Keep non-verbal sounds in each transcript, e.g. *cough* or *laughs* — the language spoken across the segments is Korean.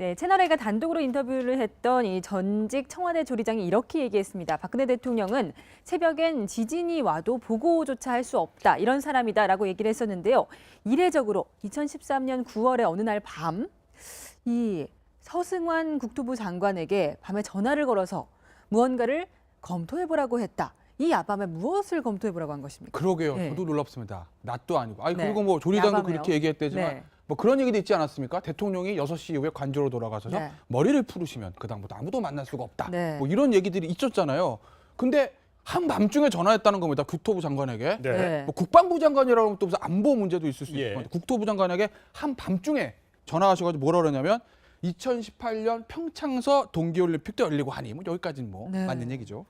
네, 채널A가 단독으로 인터뷰를 했던 이 전직 청와대 조리장이 이렇게 얘기했습니다. 박근혜 대통령은 새벽엔 지진이 와도 보고조차 할 수 없다. 이런 사람이다라고 얘기를 했었는데요. 이례적으로 2013년 9월의 어느 날 밤, 이 서승환 국토부 장관에게 밤에 전화를 걸어서 무언가를 검토해 보라고 했다. 이 야밤에 무엇을 검토해 보라고 한 것입니까? 그러게요. 네. 저도 놀랍습니다. 낮도 아니고. 아니 네. 그리고 뭐 조리장도 야밤에요? 그렇게 얘기했대지만 네. 뭐 그런 얘기도 있지 않았습니까? 대통령이 6시 이후에 관저로 돌아가서서 네. 머리를 풀으시면 그다음부터 아무도 만날 수가 없다. 네. 뭐 이런 얘기들이 있었잖아요. 근데 한밤중에 전화했다는 겁니다. 국토부 장관에게. 네. 네. 뭐 국방부 장관이라고 하면 또 무슨 안보 문제도 있을 수 예. 있고 국토부 장관에게 한밤중에 전화하셔가지고 뭐라 그러냐면 2018년 평창서 동계올림픽도 열리고 하니 뭐 여기까지는 뭐 네. 맞는 얘기죠.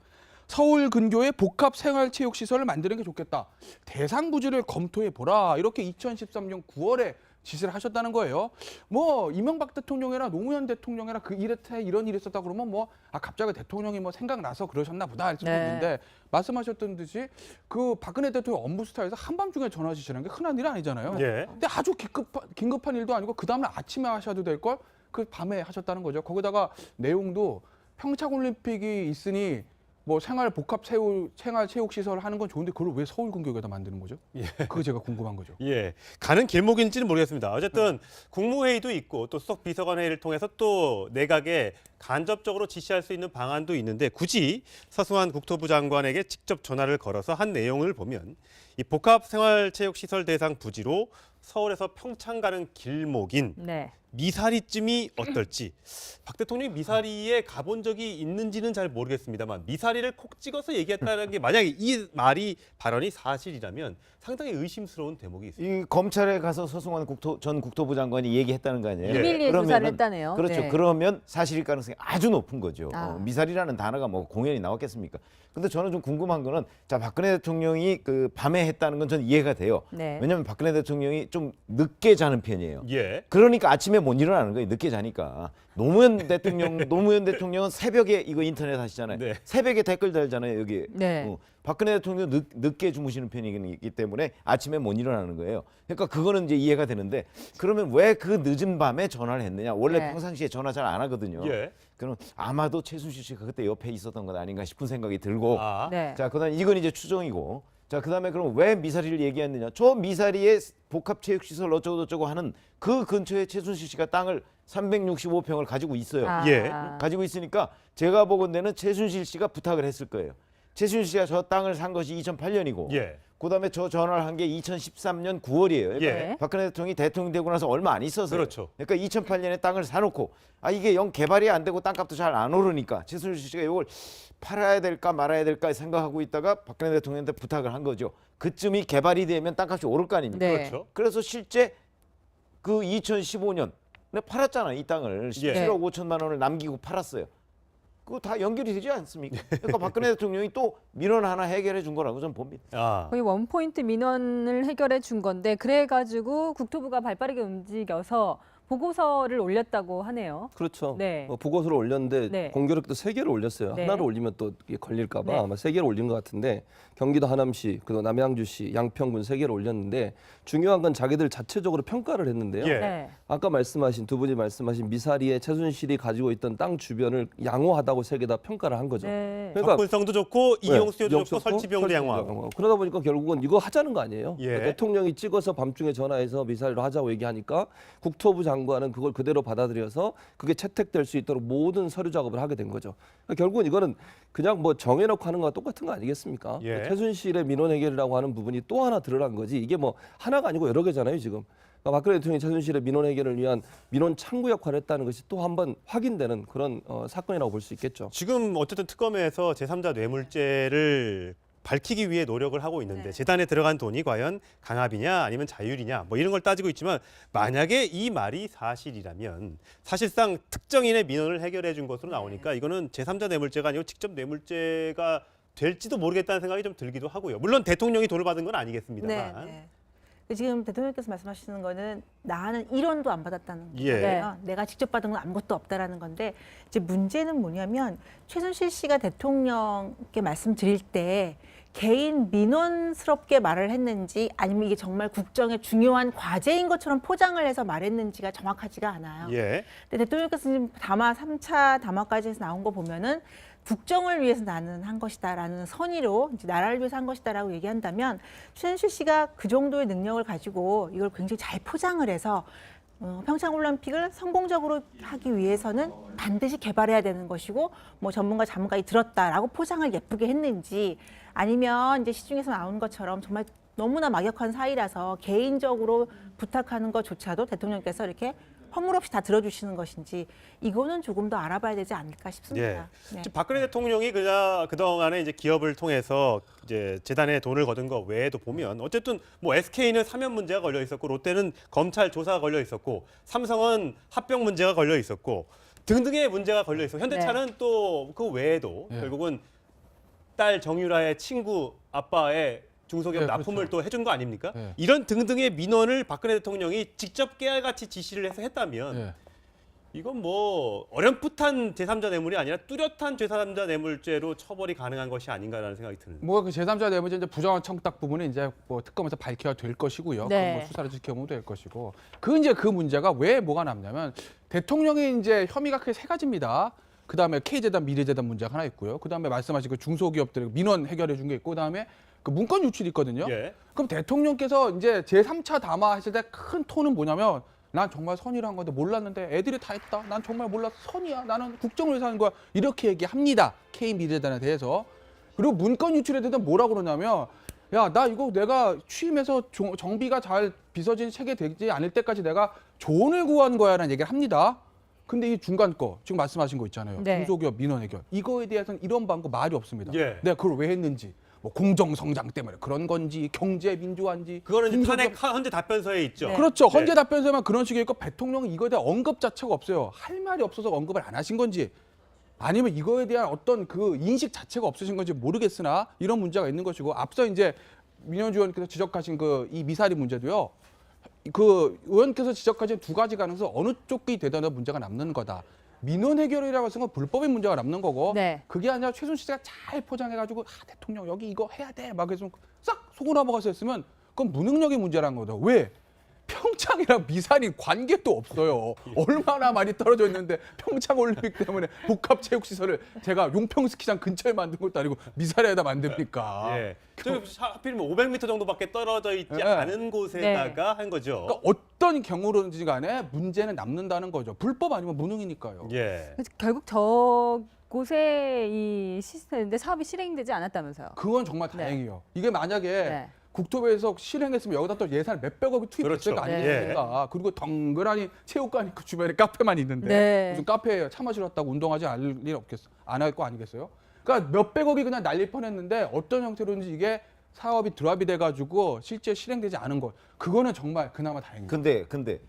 서울 근교에 복합 생활체육 시설을 만드는 게 좋겠다. 대상 부지를 검토해 보라. 이렇게 2013년 9월에 지시를 하셨다는 거예요. 뭐 이명박 대통령이나 노무현 대통령이나 그 이랬대 이런 일이 있었다 그러면 뭐 아 갑자기 대통령이 뭐 생각나서 그러셨나 보다 할 수도 네. 있는데 말씀하셨던 듯이 그 박근혜 대통령 업무 스타일에서 한밤중에 전화 주시는 게 흔한 일이 아니잖아요. 예. 근데 아주 긴급한, 긴급한 일도 아니고 그 다음날 아침에 하셔도 될 걸 그 밤에 하셨다는 거죠. 거기다가 내용도 평창 올림픽이 있으니 뭐 생활 복합 체육 생활 체육 시설 하는 건 좋은데 그걸 왜 서울 근교에다 만드는 거죠? 예. 그거 제가 궁금한 거죠. 예, 가는 길목인지는 모르겠습니다. 어쨌든 국무회의도 있고 또 수석 비서관 회의를 통해서 또 내각에 간접적으로 지시할 수 있는 방안도 있는데 굳이 서승환 국토부 장관에게 직접 전화를 걸어서 한 내용을 보면 이 복합 생활 체육 시설 대상 부지로 서울에서 평창 가는 길목인 네. 미사리쯤이 어떨지 박 대통령이 미사리에 가본 적이 있는지는 잘 모르겠습니다만 미사리를 콕 찍어서 얘기했다는 게 만약에 이 말이 발언이 사실이라면 상당히 의심스러운 대목이 있습니다. 이 검찰에 가서 서승환 국토, 전 국토부 장관이 얘기했다는 거 아니에요? 예. 비밀리에 조사를 그러면은- 했다네요. 그렇죠. 네. 그러면 사실일 가능성이 아주 높은 거죠. 아. 어, 미사리라는 단어가 뭐 공연이 나왔겠습니까? 근데 저는 좀 궁금한 거는 자 박근혜 대통령이 그 밤에 했다는 건 저는 이해가 돼요. 네. 왜냐하면 박근혜 대통령이 좀 늦게 자는 편이에요. 예. 그러니까 아침에 못 일어나는 거예요. 늦게 자니까. 노무현 *laughs* 대통령 노무현 대통령은 새벽에 이거 인터넷 하시잖아요. 네. 새벽에 댓글 달잖아요. 여기. 네. 어, 박근혜 대통령 늦, 늦게 주무시는 편이기 때문에 아침에 못 일어나는 거예요. 그러니까 그거는 이제 이해가 되는데 그러면 왜 그 늦은 밤에 전화를 했느냐? 원래 네. 평상시에 전화 잘 안 하거든요. 예. 그럼 아마도 최순실 씨가 그때 옆에 있었던 것 아닌가 싶은 생각이 들고 아. 네. 자, 그다음 이건 이제 추정이고. 자, 그다음에 그럼 왜 미사리를 얘기했느냐? 저 미사리에 복합 체육 시설 어쩌고 저쩌고 하는 그 근처에 최순실 씨가 땅을 365평을 가지고 있어요. 아. 예. 가지고 있으니까 제가 보건대는 최순실 씨가 부탁을 했을 거예요. 최순실 씨가 저 땅을 산 것이 2008년이고 예. 그다음에 저 전화를 한 게 2013년 9월이에요. 예. 박근혜 대통령이 대통령 되고 나서 얼마 안 있었어요. 그렇죠. 그러니까 2008년에 땅을 사놓고 아 이게 영 개발이 안 되고 땅값도 잘 안 오르니까 최순실 씨가 이걸 팔아야 될까 말아야 될까 생각하고 있다가 박근혜 대통령한테 부탁을 한 거죠. 그쯤이 개발이 되면 땅값이 오를 거 아닙니까? 네. 그렇죠. 그래서 실제 그 2015년 내 팔았잖아 이 땅을 예. 17억 5천만 원을 남기고 팔았어요. 그거 다 연결이 되지 않습니까? 그러니까 박근혜 *laughs* 대통령이 또 민원 하나 해결해 준 거라고 저는 봅니다. 아. 거의 원포인트 민원을 해결해 준 건데 그래가지고 국토부가 발빠르게 움직여서 보고서를 올렸다고 하네요. 그렇죠. 네. 어, 보고서를 올렸는데 네. 공교롭게 세 개를 올렸어요. 네. 하나를 올리면 또 이게 걸릴까 봐 네. 아마 세 개를 올린 것 같은데 경기도 하남시, 그리고 남양주시, 양평군 세 개를 올렸는데 중요한 건 자기들 자체적으로 평가를 했는데요. 예. 네. 아까 말씀하신 두 분이 말씀하신 미사리의 최순실이 가지고 있던 땅 주변을 양호하다고 세 개 다 평가를 한 거죠. 네. 그러니까 접근성도 좋고 이용 수요도 네, 좋고 설치 비용도 양호하고. 그러다 보니까 결국은 이거 하자는 거 아니에요. 예. 그러니까 대통령이 찍어서 밤중에 전화해서 미사일로 하자고 얘기하니까 국토부 장관은 그걸 그대로 받아들여서 그게 채택될 수 있도록 모든 서류 작업을 하게 된 거죠. 그러니까 결국은 이거는 그냥 뭐 정해놓고 하는 거와 똑같은 거 아니겠습니까? 예. 최순실의 민원 해결이라고 하는 부분이 또 하나 드러난 거지 이게 뭐 하나가 아니고 여러 개잖아요 지금. 그러니까 박근혜 대통령이 최순실의 민원 해결을 위한 민원 창구 역할을 했다는 것이 또 한 번 확인되는 그런 어, 사건이라고 볼 수 있겠죠. 지금 어쨌든 특검에서 제3자 뇌물죄를 밝히기 위해 노력을 하고 있는데 네. 재단에 들어간 돈이 과연 강압이냐 아니면 자율이냐 뭐 이런 걸 따지고 있지만 만약에 이 말이 사실이라면 사실상 특정인의 민원을 해결해 준 것으로 나오니까 이거는 제3자 뇌물죄가 아니고 직접 뇌물죄가 될지도 모르겠다는 생각이 좀 들기도 하고요. 물론 대통령이 돈을 받은 건 아니겠습니다만. 네, 네. 지금 대통령께서 말씀하시는 거는 나는 1원도 안 받았다는 예. 거예요. 내가 직접 받은 건 아무것도 없다라는 건데 이제 문제는 뭐냐면 최순실 씨가 대통령께 말씀드릴 때 개인 민원스럽게 말을 했는지 아니면 이게 정말 국정의 중요한 과제인 것처럼 포장을 해서 말했는지가 정확하지가 않아요. 예. 근데 대통령께서 지금 담화 3차 담화까지 해서 나온 거 보면은 국정을 위해서 나는 한 것이다라는 선의로 이제 나라를 위해서 한 것이다라고 얘기한다면 최순실 씨가 그 정도의 능력을 가지고 이걸 굉장히 잘 포장을 해서 어, 평창 올림픽을 성공적으로 하기 위해서는 반드시 개발해야 되는 것이고 뭐 전문가 자문까지 들었다라고 포장을 예쁘게 했는지 아니면 이제 시중에서 나오는 것처럼 정말 너무나 막역한 사이라서 개인적으로 부탁하는 것조차도 대통령께서 이렇게 허물 없이 다 들어주시는 것인지 이거는 조금 더 알아봐야 되지 않을까 싶습니다. 네. 지금 박근혜 대통령이 그냥 그동안에 이제 기업을 통해서 이제 재단에 돈을 거둔 거 외에도 보면 어쨌든 뭐 SK는 사면 문제가 걸려 있었고 롯데는 검찰 조사가 걸려 있었고 삼성은 합병 문제가 걸려 있었고 등등의 문제가 걸려 있어. 현대차는 또그 외에도 네. 결국은 딸 정유라의 친구 아빠의 중소기업 네, 납품을 그렇죠. 또 해준 거 아닙니까? 네. 이런 등등의 민원을 박근혜 대통령이 직접 깨알같이 지시를 해서 했다면 예. 이건 뭐 어렴풋한 제3자 뇌물이 아니라 뚜렷한 제3자 뇌물죄로 처벌이 가능한 것이 아닌가라는 생각이 드는데. 뭐그 제3자 내부제 이제 부정한 청탁 부분은 이제 뭐 특검에서 밝혀야 될 것이고요. 네. 그건 뭐 수사를 지켜보면 될 것이고. 그 이제 그 문제가 왜 뭐가 남냐면 대통령의 이제 혐의가 크게 세 가지입니다. 그 다음에 K재단 미래재단 문제가 하나 있고요. 그 다음에 말씀하신 그 중소기업들 민원 해결해 준 게 있고, 그 다음에 그 문건 유출이 있거든요. 예. 그럼 대통령께서 이제 제3차 담화 했을 때 큰 톤은 뭐냐면 난 정말 선의를 한 건데 몰랐는데 애들이 다 했다. 난 정말 몰랐어. 선이야. 나는 국정을 위해서 하는 거야. 이렇게 얘기합니다. K 미래단에 대해서. 그리고 문건 유출에 대해서 뭐라고 그러냐면 야, 나 이거 내가 취임해서 정- 정비가 잘 비서진 체계되지 않을 때까지 내가 조언을 구한 거야라는 얘기를 합니다. 근데 이 중간 거 지금 말씀하신 거 있잖아요. 네. 중소기업 민원 해결. 이거에 대해서는 이런 방법 말이 없습니다. 예. 내가 그걸 왜 했는지. 뭐 공정 성장 때문에 그런 건지 경제 민주화인지 그거는 이제 탄핵 헌재 답변서에 있죠. 네. 그렇죠. 네. 헌재 답변서만 그런 식이고 대통령은 이거에 대한 언급 자체가 없어요. 할 말이 없어서 언급을 안 하신 건지 아니면 이거에 대한 어떤 그 인식 자체가 없으신 건지 모르겠으나 이런 문제가 있는 것이고 앞서 이제 민현주 의원께서 지적하신 그 이 미사리 문제도요. 그 의원께서 지적하신 두 가지 가능성 어느 쪽이 되더라도 문제가 남는 거다. 민원 해결이라고 해서 불법인 문제가 남는 거고 네. 그게 아니라 최순실 씨가 잘 포장해가지고 아, 대통령 여기 이거 해야 돼막 해서 싹 속고 넘어가서 했으면 그건 무능력의 문제라는 거다. 왜? 평창이랑 미사리 관계도 없어요. 얼마나 많이 떨어져 있는데 평창 올림픽 때문에 복합 체육 시설을 제가 용평 스키장 근처에 만든 것도 아니고 미사리에다 만듭니까? 예. 저 하필이면 500m 정도밖에 떨어져 있지 네. 않은 곳에다가 한 거죠. 그러니까 어떤 경우로든지 간에 문제는 남는다는 거죠. 불법 아니면 무능이니까요. 예. 그래서 결국 저곳에 이 시스템인데 사업이 실행되지 않았다면서요. 그건 정말 네. 다행이에요. 이게 만약에 네. 국토부에서 실행했으면 여기다 또 예산 몇백억이 투입했을 그렇죠. 거 네. 아니겠습니까? 그리고 덩그라니 체육관 있고 주변에 카페만 있는데 네. 무슨 카페에 차 마시러 왔다고 운동하지 않을 일 없겠어? 안 할 거 아니겠어요? 그러니까 몇백억이 그냥 날릴 뻔했는데 어떤 형태로든지 이게 사업이 드랍이 돼가지고 실제 실행되지 않은 것 그거는 정말 그나마 다행입니다. 근데 근데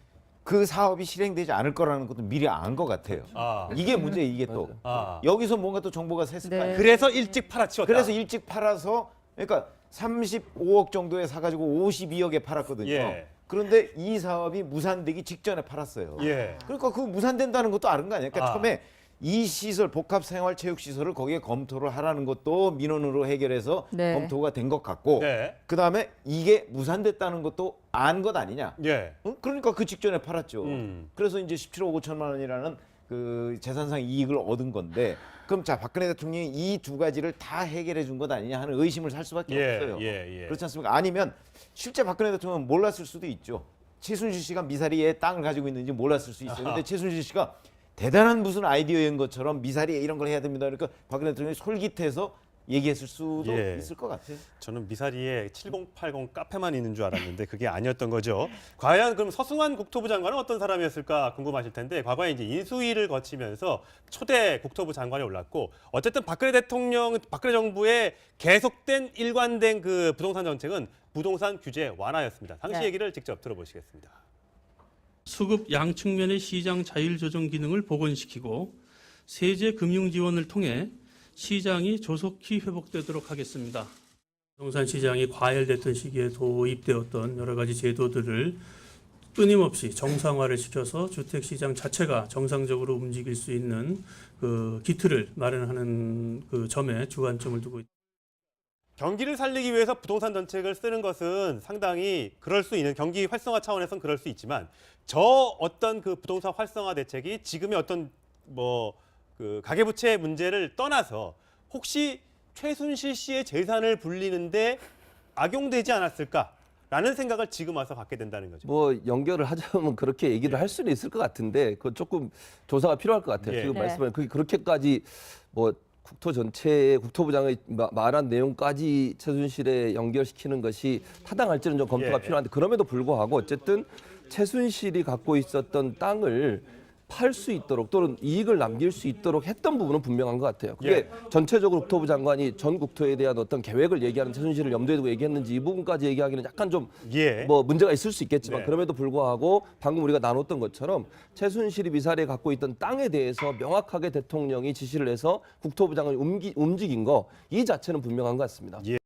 그 사업이 실행되지 않을 거라는 것도 미리 안 것 같아요. 아. 이게 문제 이게 또 아. 여기서 뭔가 또 정보가 샜을 거 네. 그래서 일찍 팔아치웠다. 그래서 일찍 팔아서 그러니까 35억 정도에 사가지고 52억에 팔았거든요. 예. 그런데 이 사업이 무산되기 직전에 팔았어요. 예. 그러니까 그 무산된다는 것도 아는 거 아니에요. 그러니까 아. 처음에 이 시설 복합 생활 체육 시설을 거기에 검토를 하라는 것도 민원으로 해결해서 네. 검토가 된 것 같고 네. 그다음에 이게 무산됐다는 것도 안 것 아니냐. 예. 응? 그러니까 그 직전에 팔았죠. 음. 그래서 이제 17억 5천만 원이라는 그 재산상 이익을 얻은 건데 그럼 자 박근혜 대통령이 이 두 가지를 다 해결해 준 것 아니냐 하는 의심을 살 수밖에 예. 없어요. 예. 예. 그렇지 않습니까? 아니면 실제 박근혜 대통령은 몰랐을 수도 있죠. 최순실 씨가 미사리에 땅을 가지고 있는지 몰랐을 수 있어요. 근데 최순실 씨가 대단한 무슨 아이디어인 것처럼 미사리에 이런 걸 해야 됩니다. 그러니까 박근혜 대통령이 솔깃해서 얘기했을 수도 예. 있을 것 같아요. 저는 미사리에 7080 카페만 있는 줄 알았는데 그게 아니었던 거죠. 과연 그럼 서승환 국토부 장관은 어떤 사람이었을까 궁금하실 텐데 과거에 이제 인수위를 거치면서 초대 국토부 장관이 올랐고 어쨌든 박근혜 대통령, 박근혜 정부의 계속된 일관된 그 부동산 정책은 부동산 규제 완화였습니다. 당시 네. 얘기를 직접 들어보시겠습니다. 수급 양 측면의 시장 자율 조정 기능을 복원시키고 세제 금융 지원을 통해 시장이 조속히 회복되도록 하겠습니다. 부동산 시장이 과열됐던 시기에 도입되었던 여러 가지 제도들을 끊임없이 정상화를 시켜서 주택 시장 자체가 정상적으로 움직일 수 있는 그 기틀을 마련하는 그 점에 주안점을 두고 있습니다. 경기를 살리기 위해서 부동산 정책을 쓰는 것은 상당히 그럴 수 있는 경기 활성화 차원에선 그럴 수 있지만 저 어떤 그 부동산 활성화 대책이 지금의 어떤 뭐 그 가계부채 문제를 떠나서 혹시 최순실 씨의 재산을 불리는데 악용되지 않았을까 라는 생각을 지금 와서 갖게 된다는 거죠. 뭐 연결을 하자면 그렇게 얘기를 할 수는 있을 것 같은데 그 조금 조사가 필요할 것 같아요. 예. 지금 네. 말씀하신 그게 그렇게까지 뭐 국토 전체의 국토부장의 마- 말한 내용까지 최순실에 연결시키는 것이 타당할지는 좀 검토가 예. 필요한데 그럼에도 불구하고 어쨌든 최순실이 갖고 있었던 땅을 팔 수 있도록 또는 이익을 남길 수 있도록 했던 부분은 분명한 것 같아요. 그게 예. 전체적으로 국토부 장관이 전 국토에 대한 어떤 계획을 얘기하는 최순실을 염두에 두고 얘기했는지 이 부분까지 얘기하기는 약간 좀 예. 뭐 문제가 있을 수 있겠지만 네. 그럼에도 불구하고 방금 우리가 나눴던 것처럼 최순실이 미사리에 갖고 있던 땅에 대해서 명확하게 대통령이 지시를 해서 국토부 장관이 움직인 거 이 자체는 분명한 것 같습니다. 예.